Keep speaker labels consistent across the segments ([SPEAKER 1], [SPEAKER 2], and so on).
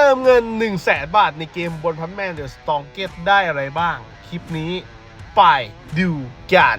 [SPEAKER 1] ติมเงิน 1 0 0 0 0แสนบาทในเกมบนพันแมนเดอะสตองเกตได้อะไรบ้าง คลิปนี้ไปดูกัน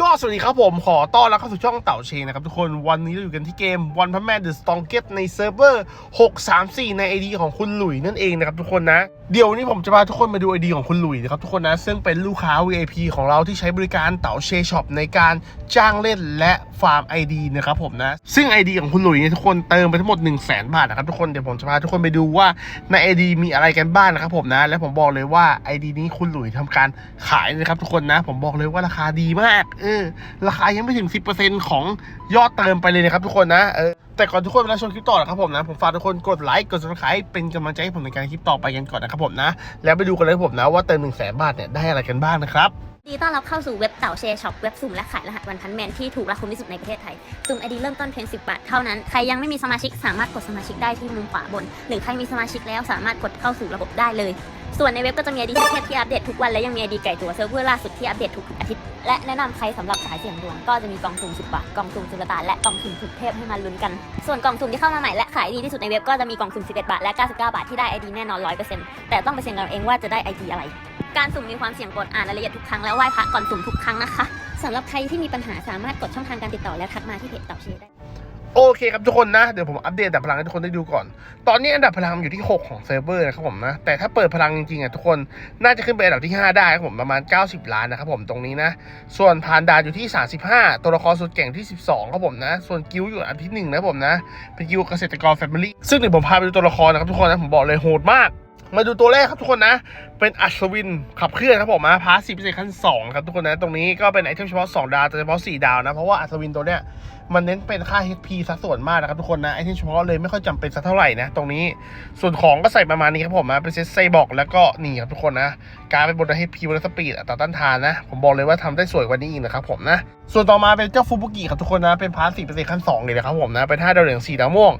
[SPEAKER 1] ก็สวัสดีครับผมขอต้อนรับเข้าสู่ช่องเต่าเชงนะครับทุกคนวันนี้เราอยู่กันที่เกม One Punch Man The Strongest ในเซิร์ฟเวอร์634 ใน ID ของคุณหลุยนั่นเองนะครับทุกคนนะ เดี๋ยววันนี้ผมจะพาทุกคนมาดู ID ของคุณหลุยนะครับทุกคนนะ ซึ่งเป็นลูกค้า VIP ของเราที่ใช้บริการเต่าเชช็อปในการจ้างเล่นและฟาร์ม ID นะครับผมนะ ซึ่ง ID ของคุณหลุยเนี่ยทุกคนเติมไปทั้งหมด 1 0 0 0 0แบาทนะครับทุกคนเดี๋ยวผมจะพาทุกคนไปดูว่าใน ID มีอะไรกันบ้างนะครับผมนะ และผมบอกเลยว่า ID นี้คุณหลุยทำการขายนะครับทุกคนนะ ผมบอกเลยว่าราคาดีมากเออราคายังไม่ถึง 10%ของยอดเติมไปเลยนะครับทุกคนนะเออแต่ก่อนทุกคนเวลาชมคลิปต่อนะครับผมนะ ผมฝากทุกคนกดไลค์กด subscribe เป็นกำลังใจให้ผมในการคลิปต่อไปกันก่อนนะครับผมนะ แล้วไปดูกันเลยครับผมนะว่าเติม1 0 0 0 0แบาทเนี่ยได้อะไรกันบ้างนะครับ
[SPEAKER 2] ดีต้อนรับเข้าสู่เว็บเต่าแชร์ช็อปเว็บสุ่มและขายรหัสวันพันแมนที่ถูกและคุ้มที่สุดในประเทศไทย สุ่มไอดีเริ่มต้นเพียง10 บาทเท่านั้น ใครยังไม่มีสมาชิกสามารถกดสมาชิกได้ที่มุมขวาบน หรือใครมีสมาชิกแล้วสามารถกดเข้าสู่ระบบได้เลย ส่วนในเว็บก็จะมีไอดีเทพที่อัปเดตทุกวันและยังมีไอดีไก่ตัวเซิร์ฟเวอร์ล่าสุดที่อัปเดตทุกอาทิตย์และแนะนำใครสำหรับสายเสี่ยงดวงก็จะมีกองสุ่ม10บาทกองสุ่มสุลตานและกองสุ่มสุดเทพให้มาลุ้นกัน ส่วนกองสุ่มที่เข้ามาใหม่และขายดีที่สุดในเว็บก็จะมีกองสุ่ม11บาทและ 99 บาทที่ได้ไอดีแน่นอน100%แต่ต้องไปเสี่ยงกันเองว่าจะได้ไอดีอะไรการสุ่มมีความเสี่ยงกดอ่านรายละเอียดทุกครั้งและไหว้พระก่อนสุ่มทุกครั้งนะคะสำหรับใครที่มีปัญหาสามารถกดช่องทางการติดต่อและทักมาที่เพจต่าเชได้
[SPEAKER 1] โอเคครับทุกคนนะ เดี๋ยวผมอัปเดตอันดับพลังให้ทุกคนได้ดูก่อน ตอนนี้อันดับพลังอยู่ที่ 6 ของเซิร์ฟเวอร์นะครับผมนะ แต่ถ้าเปิดพลังจริงๆอะทุกคนน่าจะขึ้นไปอันดับที่ 5 ได้ครับผมประมาณ 90 ล้านนะครับผมตรงนี้นะ ส่วนผ่านดานอยู่ที่ 35 ตัวละครสุดเก่งที่ 12ครับผมนะ ส่วนกิลด์อยู่อันที่1นะครับผมนะ เป็นกิลด์เกษตรกรแฟมิลี่ซึ่งเดี๋ยวผมพาไปดูตัวละครนะครับทุกคนนะผมบอกเลยโหดมากมาดูตัวแรกครับทุกคนนะ เป็นอัศวินขับเคลื่อนครับผมนะพาร์ทสี่พิเศษขั้น2ครับทุกคนนะตรงนี้ก็เป็นไอเทมเฉพาะ 2 ดาวแต่เฉพาะ 4 ดาวนะ เพราะว่าอัศวินตัวเนี้ยมันเน้นเป็นค่า HP สัดส่วนมากนะครับทุกคนนะไอเทมเฉพาะเลยไม่ค่อยจำเป็นสักเท่าไหร่นะตรงนี้ส่วนของก็ใส่ประมาณนี้ครับผมนะเป็นเซตไซบอกแล้วก็นี่ครับทุกคนนะ การเป็นบน HP บนสปีดอัตราต้านทานนะ ผมบอกเลยว่าทำได้สวยกว่านี้อีกนะครับผมนะส่วนต่อมาเป็นเจ้าฟูบุกิครับทุกคนนะเป็นพาร์ทสี่พิเศษขั้น2เลยนะครับผมนะเป็น5ดาวเหลือง4ดาวม่วง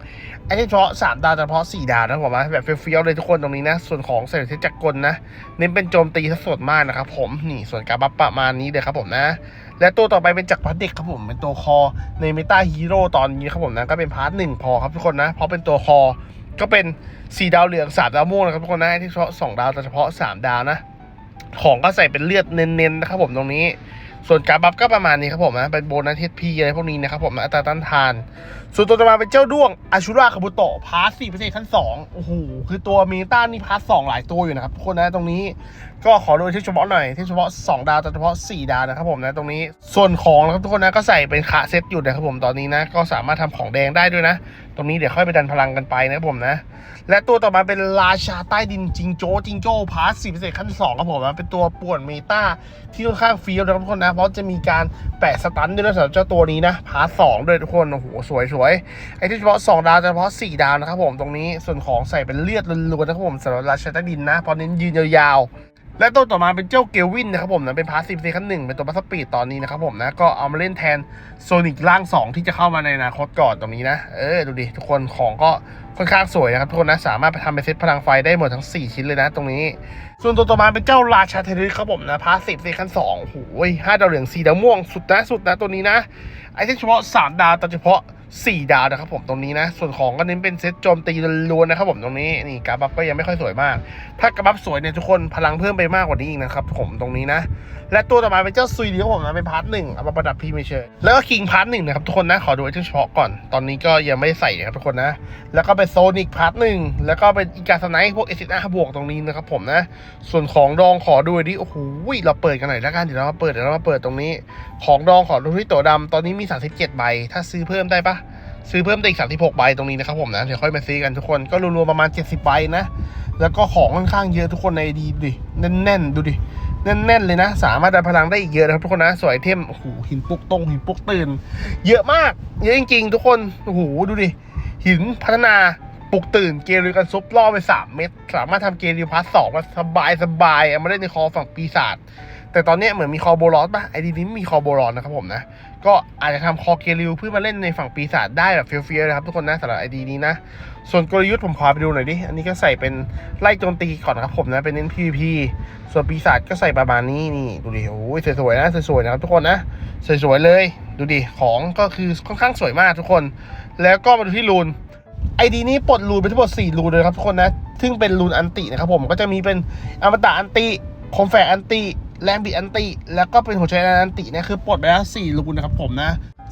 [SPEAKER 1] ไอเทมเฉพาะ3ดาวแต่เฉพาะ4ดาวนะครับผมนะแบบเฟี้ยวๆเลยทุกคนตรงนี้นะส่วนของเศษเทจักรกลนะเน้นเป็นโจมตีสัดส่วนมากนะครับผมนี่ส่วนการบัฟประมาณนี้เลยครับผมนะ และตัวต่อไปเป็นจักรพรรดิเด็กครับผมเป็นตัวคอในเมตาฮีโร่ตอนนี้ครับผมนะก็เป็นพาร์ทหนึ่งพอครับทุกคนนะเพราะเป็นตัวคอก็เป็น 4 ดาวเหลือง 3 ดาวม่วงนะครับทุกคนนะที่เฉพาะ 2 ดาวแต่เฉพาะ 3 ดาวนะ ของก็ใส่เป็นเลือดเน้นๆนะครับผมตรงนี้ ส่วนการบัฟก็ประมาณนี้ครับผมนะเป็นโบนัสเทสพีอะไรพวกนี้นะครับผมอัตราต้านทาน ส่วนตัวต่อมาเป็นเจ้าด้วงอาชูราคาบุโตะพาร์ทสี่เปอร์เซ็นต์ขั้นสองโอ้โหคือตัวเมตานนี่พาร์ทสองหลายตัวอยู่นะครับทุกคนนะตรงนี้ก็ขอดูที่เฉพาะหน่อยที่เฉพาะ2ดาวแต่เฉพาะ4ดาวนะครับผมนะตรงนี้ส่วนของนะครับทุกคนนะก็ใส่เป็นขาเซ็ตอยู่นะครับผมตอนนี้นะก็สามารถทำของแดงได้ด้วยนะ ตรงนี้เดี๋ยวค่อยไปดันพลังกันไปนะครับผมนะ และตัวต่อมาเป็นราชาใต้ดินจิงโจ้จิงโจ้พาร์ทสี่เปอร์เซ็นต์ขั้นสองครับผมนะเป็นตัวป่วนเมตาที่ค่อนข้างฟี้ยวนะครับทุกคนนะเพราะจะมีการแปะสตันด้วยนะสำหรับเจ้าตัวนี้นะพาร์ทสองด้วยทุกคนโอ้โหสวยสวยๆไอ้ที่เฉพาะ2ดาวเฉพาะ4ดาวนะครับผมตรงนี้ส่วนของใส่เป็นเลือดล้วนๆนะครับผมสำหรับราชาใต้ดินนะเพราะเน้นยืนยาวๆ และตัวต่อมาเป็นเจ้าเกลวินนะครับผมนะเป็นพาสซีฟซีขั้นหนึ่งเป็นตัวบัสสปีดตอนนี้นะครับผมนะก็เอามาเล่นแทนโซนิกร่าง 2 ที่จะเข้ามาในอนาคตก่อนตรงนี้นะ เออดูดิทุกคนของก็ค่อนข้างสวยนะครับทุกคนนะสามารถไปทำเป็นเซตพลังไฟได้หมดทั้ง 4 ชิ้นเลยนะตรงนี้ ส่วนตัวต่อมาเป็นเจ้าราชาเทเรสครับผมนะพาสซีฟซีขั้น2โอ้โหห้าดาวเหลืองสีดาวม่วงสุดนะสุดนะตัวนี้นะไอเทมเฉพาะ 3 ดาวแต่เฉพาะ 4 ดาวนะครับผมตรงนี้นะ ส่วนของก็เน้นเป็นเซตโจมตีล้วนๆนะครับผมตรงนี้นี่การบัฟก็ยังไม่ค่อยสวยมาก ถ้ากระบัฟสวยเนี่ยทุกคนพลังเพิ่มไปมากกว่านี้อีกนะครับผมตรงนี้นะ และตัวต่อมาเป็นเจ้าซุยดีครับผมนะเป็นพาร์ทหนึ่งเอามาประดับพรีเมเชอร์แล้วก็คิงพาร์ทหนึ่งนะครับทุกคนนะขอดูไอเทมเฉพาะก่อนตอนนี้ก็ยังไม่ใส่นะครับทุกคนนะ แล้วก็เป็นโซนิกพาร์ทหนึ่งแล้วก็เป็นอีกาสไนพวกเอซิอาบวกตรงนี้นะครับผมนะ ส่วนของดองขอดูดิโอ้โหเราเปิดกันหน่อยแล้วกันเดี๋ยวเรามาเปิดเดี๋ยวเรามาเปิดตรงนี้ ของดองขอดูที่ตัวดำตอนนี้มี 37ใบถ้าซื้อเพิ่มได้ปะ ซื้อเพิ่มได้อีก 36 ใบตรงนี้นะครับผมนะ เดี๋ยวค่อยมาซื้อกันทุกคนก็รวมๆประมาณ 70 ใบนะ แล้วก็ของค่อนข้างเยอะทุกคนในดีดิแน่นๆ ดูดิ แน่นๆ เลยนะ สามารถดันพลังได้อีกเยอะนะครับทุกคนนะสวยเทมโอ้โหหินปุกตรงหินปุกตื่น เยอะมาก เยอะจริงๆ ทุกคนโอ้โหดูดิ หินพัฒนาปลุกตื่นเกลิวกันซุปล่อไป 3 เม็ดสามารถทำเกลิวพาร์ทสองมาสบายสบายๆเอามาเล่นในคอฝั่งปีศาจแต่ตอนเนี้ยเหมือนมีคอโบลอสป่ะไอดีนี้ม่มีคอโบลอสนะครับผมนะ ก็อาจจะทำคอเกลิวเพื่อมาเล่นในฝั่งปีศาจได้แบบเฟี้ยวๆนะครับทุกคนนะสำหรับไอดีนี้นะ ส่วนกลยุทธ์ผมพาไปดูหน่อยดิ อันนี้ก็ใส่เป็นไล่โจมตีก่อนนะครับผมนะ เป็นเน้น PVP ส่วนปีศาจก็ใส่ประมาณนี้นี่ดูดิโอ้ยสวยๆนะสวยๆนะครับทุกคนนะสวยๆเลย ดูดิของก็คือค่อนข้างสวยมากทุกคน แล้วก็มาดูที่รูนไอดีนี้ปลดรูนไปทั้งหมด4รูนเลยครับทุกคนนะซึ่งเป็นรูนอันตินะครับผมก็จะมีเป็นอมตะอันติคอมแฟอันติ แรงบิดอันติ แล้วก็เป็นหัวใจอันติเนี่ยคือปลดไปแล้ว4รูนนะครับผมนะ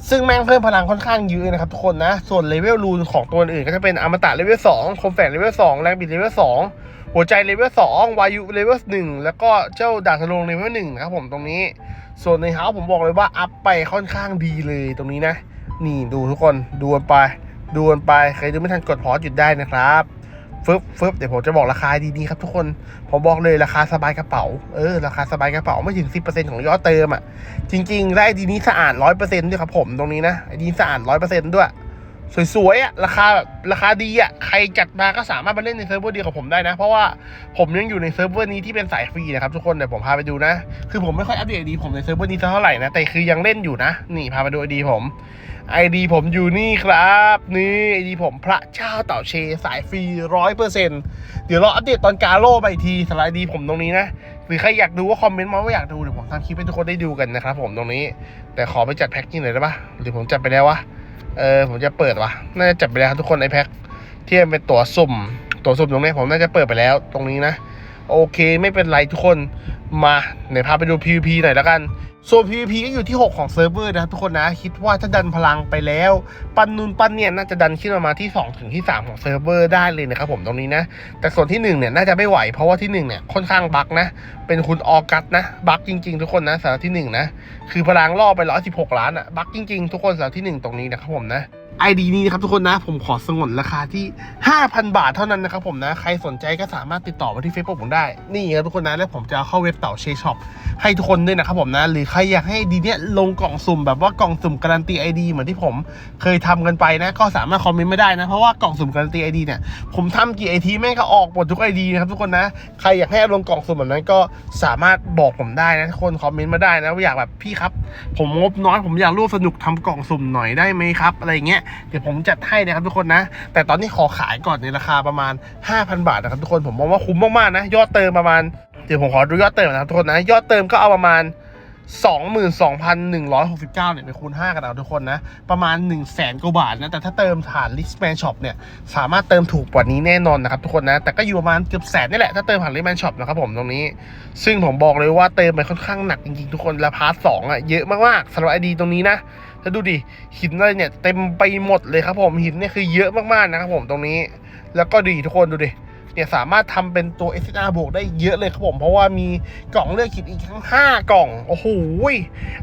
[SPEAKER 1] ซึ่งแม่งเพิ่มพลังค่อนข้างเยอะนะครับทุกคนนะ ส่วนเลเวลรูนของตัวอื่นก็จะเป็นอมตะเลเวล2คอมแฟกเลเวล2แรงบิดเลเวล2หัวใจเลเวล2วายุเลเวล1แล้วก็เจ้าดาบทะลวงเลเวล1นะครับผมตรงนี้ ส่วนในเฮาส์ผมบอกเลยว่าอัพไปค่อนข้างดีเลยตรงนี้นะ นี่ดูทุกคนดูนไปดูนไปใครดูไม่ทันกดพอสหยุดได้นะครับ ฟึบฟึบเดี๋ยวผมจะบอกราคาดีๆครับทุกคน ผมบอกเลยราคาสบายกระเป๋า เออ ราคาสบายกระเป๋าไม่ถึง 10%ของยอดเติมอะ จริงๆและไอดีนี้สะอาดร้อยเปอร์เซ็นต์ด้วยครับผมตรงนี้นะ ไอดีสะอาดร้อยเปอร์เซ็นต์ด้วย สวยๆอะราคาแบบราคาดีอะใครจัดมาก็สามารถมาเล่นในเซิร์ฟเวอร์เดียวกับผมได้นะ เพราะว่าผมยังอยู่ในเซิร์ฟเวอร์นี้ที่เป็นสายฟรีนะครับทุกคนเดี๋ยวผมพาไปดูนะ คือผมไม่ค่อยอัปเดตดีผมในเซิร์ฟเวอร์นี้เท่าไหร่นะแต่คือยังเล่นอยู่นะ นี่พาไปดูไอดีผมไอดีผมอยู่นี่ครับ นี่ไอดีผมพระเจ้าเต่าเชสายฟรีร้อยเปอร์เซ็นต์เดี๋ยวเราอัปเดตตอนกาโร่ไปทีสไลด์ดีผมตรงนี้นะหรือใครอยากดูก็คอมเมนต์มาว่าอยากดูเดี๋ยวผมทำคลิปให้ทุกคนได้ดูกันนะครับผมตรงนี้ แต่ขอไปจัดแพ็กกิ้งหน่อยได้ปะหรือผมจัดไปแล้ววะ เออผมจะเปิดวะน่าจะจับไปแล้วทุกคนไอแพ็คที่เป็นตั๋วสุ่ม ตั๋วสุ่มตรงนี้ผมน่าจะเปิดไปแล้วตรงนี้นะ โอเคไม่เป็นไรทุกคนมาไหนพาไปดู PVP หน่อยแล้วกัน ส่วน PVP ก็อยู่ที่ 6 ของเซิร์ฟเวอร์นะครับทุกคนนะ คิดว่าถ้าดันพลังไปแล้ว ปันนูนปันเนี่ยน่าจะดันขึ้นมาที่ 2 ถึงที่ 3 ของเซิร์ฟเวอร์ได้เลยนะครับผมตรงนี้นะ แต่ส่วนที่ 1 เนี่ยน่าจะไม่ไหว เพราะว่าที่ 1 เนี่ยค่อนข้างบักนะ เป็นคุณออกัสนะ บักจริงๆ ทุกคนนะสำหรับที่ 1 นะ คือพลังล่อไป 116 ล้านอะบักจริงๆ ทุกคนสำหรับที่ 1 ตรงนี้นะครับผมนะ ไอดีนี้นะครับทุกคนนะ ผมขอสงวนราคาที่ 5,000 บาทเท่านั้นนะครับผมนะ ใครสนใจก็สามารถติดต่อมาที่ Facebook ผมได้ นี่ครับทุกคนนะ แล้วผมจะเข้าเว็บเต่าเชช็อปให้ทุกคนด้วยนะครับผมนะ หรือใครอยากให้ดีเนี้ยลงกล่องสุ่มแบบว่ากล่องสุ่มการันตีไอดีเหมือนที่ผมเคยทำกันไปนะ ก็สามารถคอมเมนต์ไม่ได้นะ เพราะว่ากล่องสุ่มการันตีไอดีเนี่ย ผมทำกี่ไอทีแม่งก็ออกหมดทุกไอดีนะครับทุกคนนะ ใครอยากให้ลงกล่องสุ่มแบบนั้นก็สามารถบอกผมได้นะทุกคนคอมเมนต์มาได้นะว่าอยากแบบพี่ครับ ผมงบน้อยผมอยากร่วมสนุกทำกล่องสุ่มหน่อยได้ไหมครับอะไรเงี้ยเดี๋ยวผมจัดให้นะครับทุกคนนะ แต่ตอนนี้ขอขายก่อนในราคาประมาณ 5,000 บาทนะครับทุกคนผมมองว่าคุ้มมากๆนะ ยอดเติมประมาณเดี๋ยวผมขอดูยอดเติมนะครับทุกคนนะยอดเติมก็เอาประมาณ22,169เนี่ยไปคูณ 5 กันเอาทุกคนนะ ประมาณ 1 0 0 0 0แสนกว่าบาทนะ แต่ถ้าเติมผ่าน Listman Shop เนี่ย สามารถเติมถูกกว่านี้แน่นอนนะครับทุกคนนะ แต่ก็อยู่ประมาณเกือบแสนนี่แหละ ถ้าเติมผ่าน Listman Shop นะครับผมตรงนี้ ซึ่งผมบอกเลยว่าเติมไปค่อนข้างหนักจริงๆ ทุกคน และพาร์ทสองอะ เยอะมากๆสำหรับไอดีตรงนี้นะ ถ้าดูดิหินอะไรเนี่ยเต็มไปหมดเลยครับผมหินเนี่ยคือเยอะมากๆนะครับผมตรงนี้ แล้วก็ดีทุกคนดูดิเนี่ยสามารถทำเป็นตัว SSR บวกได้เยอะเลยครับผม เพราะว่ามีกล่องเลือกหินอีกทั้ง 5 กล่อง โอ้โห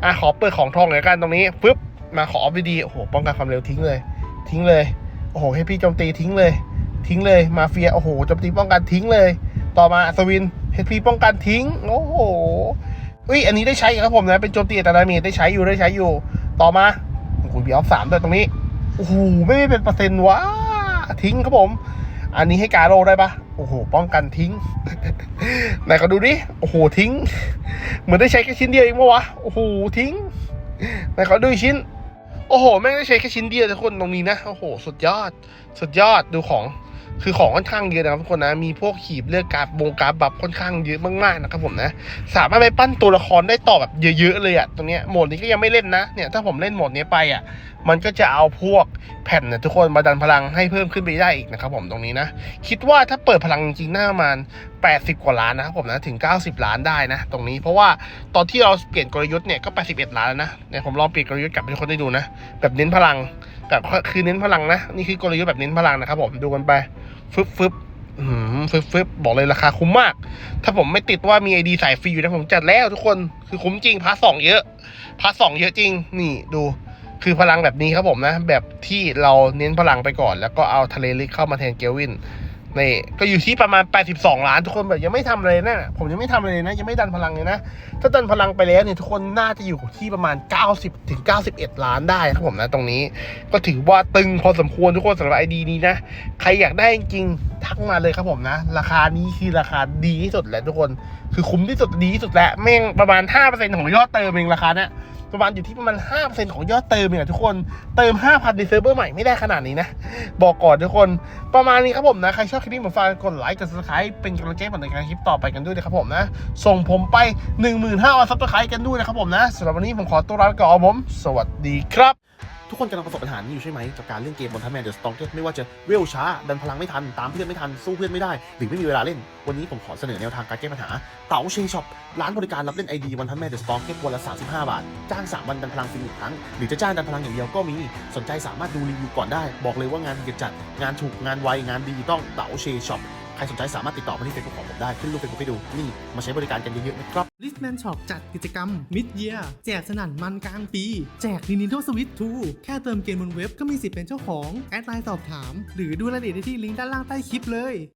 [SPEAKER 1] อะขอเปิดของทองเลยละกันตรงนี้ฟึบมาขอออฟดี โอ้โห ป้องกันความเร็วทิ้งเลย ทิ้งเลย โอ้โห ให้พี่โจมตีทิ้งเลย ทิ้งเลย มาเฟีย โอ้โห โจมตีป้องกันทิ้งเลย ต่อมาอัศวินเฮดพีป้องกันทิ้ง โอ้โหอุ้ย อันนี้ได้ใช้ครับผมนะ เป็นโจมตีอัตราเมจได้ใช้อยู่ ได้ใช้อยู่ ต่อมาคุณบีออฟสามด้วยตรงนี้โอ้โหไม่เป็นเปอร์เซ็นต์วะทิ้งครับผม อันนี้ให้กาโรได้ปะโอ้โห ป้องกันทิ้งไหนก็ดูดิโอ้โหทิ้ง เหมือนได้ใช้แค่ชิ้นเดียวเองปะวะโอ้โหทิ้งไหนขอดูชิ้น โอ้โหแม่งได้ใช้แค่ชิ้นเดียวทุกคนตรงนี้นะโอ้โห สุดยอด สุดยอดดูของ คือของค่อนข้างเยอะนะครับทุกคนนะ มีพวกขีบเลือกการ์ดบงการ์ดบัฟค่อนข้างเยอะมากๆนะครับผมนะ สามารถไปปั้นตัวละครได้ต่อแบบเยอะๆเลยอะตรงเนี้ยโหมดนี้ก็ยังไม่เล่นนะ เนี่ยถ้าผมเล่นโหมดนี้ไปอะ มันก็จะเอาพวกแผ่นเนี่ยทุกคนมาดันพลังให้เพิ่มขึ้นไปได้อีกนะครับผมตรงนี้นะ คิดว่าถ้าเปิดพลังจริงๆน่ามาณ80 กว่าล้านนะครับผมนะถึง 90 ล้านได้นะ ตรงนี้เพราะว่าตอนที่เราเปลี่ยนกลยุทธ์เนี่ยก็ 81 ล้านแล้วนะเนี่ยผมลองเปลี่ยนกลยุทธ์กลับให้ทุกคนได้ดูนะแบบเน้นพลังแบบคือเน้นพลังนะนี่คือกลยุทธ์แบบเน้นพลังนะครับผมดูกันไปฟึบฟึบอืมฟึบฟึบบอกเลยราคาคุ้มมาก ถ้าผมไม่ติดว่ามีไอดีสายฟรีอยู่นะผมจัดแล้วทุกคนคือคุ้มจริงพาร์ทสองเยอะพาร์ทสองเยอะจริง นี่ดู คือพลังแบบนี้ครับผมนะ แบบที่เราเน้นพลังไปก่อน แล้วก็เอาทะเลลิกเข้ามาแทนเกลวินนี่ก็อยู่ที่ประมาณ 82 ล้านทุกคนแบบยังไม่ทำเลยนะผมยังไม่ทำเลยนะ ยังไม่ดันพลังเลยนะ ถ้าดันพลังไปแล้วเนี่ยทุกคนน่าจะอยู่ที่ประมาณ 90ถึง91 ล้านได้ครับผมนะตรงนี้ ก็ถือว่าตึงพอสมควรทุกคนสำหรับไอดีนี้นะ ใครอยากได้จริงทักมาเลยครับผมนะ ราคานี้คือราคาดีที่สุดแล้วทุกคน คือคุ้มที่สุดดีที่สุดแล้วแม่งประมาณ 5%ของยอดเติมเองราคาเนี้ย ประมาณอยู่ที่ประมาณ 5%ของยอดเติมเนี่ยทุกคนเติม 5,000ในเซิร์ฟเวอร์ใหม่ไม่ได้ขนาดนี้นะ บอกก่อนทุกคนประมาณนี้ครับผมนะ ใครชอบคลิปนี้ผมฝากกดไลค์กดซับสไคร b ์เป็นกำลังใจผมในการคลิปต่อไปกันด้วยนะครับผมนะ ส่งผมไป 15,000ซับสไครต์กันด้วยนะครับผมนะสำหรับวันนี้ผมขอตัวลาไปก่อนผม สวัสดีครับ ทุกคนกำลังประสบปัญหานี้อยู่ใช่ไหมกับการเล่นเกมบนทัพแมนเดอะสตองเกตไม่ว่าจะเวลช้า ดันพลังไม่ทัน ตามเพื่อนไม่ทัน สู้เพื่อนไม่ได้ หรือไม่มีเวลาเล่น วันนี้ผมขอเสนอแนวทางการแก้ปัญหา เต๋าเชงช็อป ร้านบริการรับเล่นไอดีวันทัพแมนเดอะสตองเกตวันละ 35 บาท จ้าง 3 วันดันพลังฟรีหนึ่งครั้ง หรือจะจ้างดันพลังอย่างเดียวก็มี สนใจสามารถดูรีวิวก่อนได้ บอกเลยว่างานดีจัด งานถูก งานไว งานดีต้องเต๋าเชงช็อป ใครสนใจสามารถติดต่อมาที่เฟซบุ๊กของผมได้ ขึ้นรูปเฟซบุ๊กให้ดู นี่ มาใช้บริการกันเยอะๆนะครับ
[SPEAKER 3] ลิสแมนช็อปจัดกิจกรรม Mid Year แจกสนั่นมันกลางปี แจก Nintendo Switch 2 แค่เติมเกมบนเว็บก็มีสิทธิ์เป็นเจ้าของ แอดไลน์สอบถาม หรือดูรายละเอียดได้ที่ลิงก์ด้านล่างใต้คลิปเลย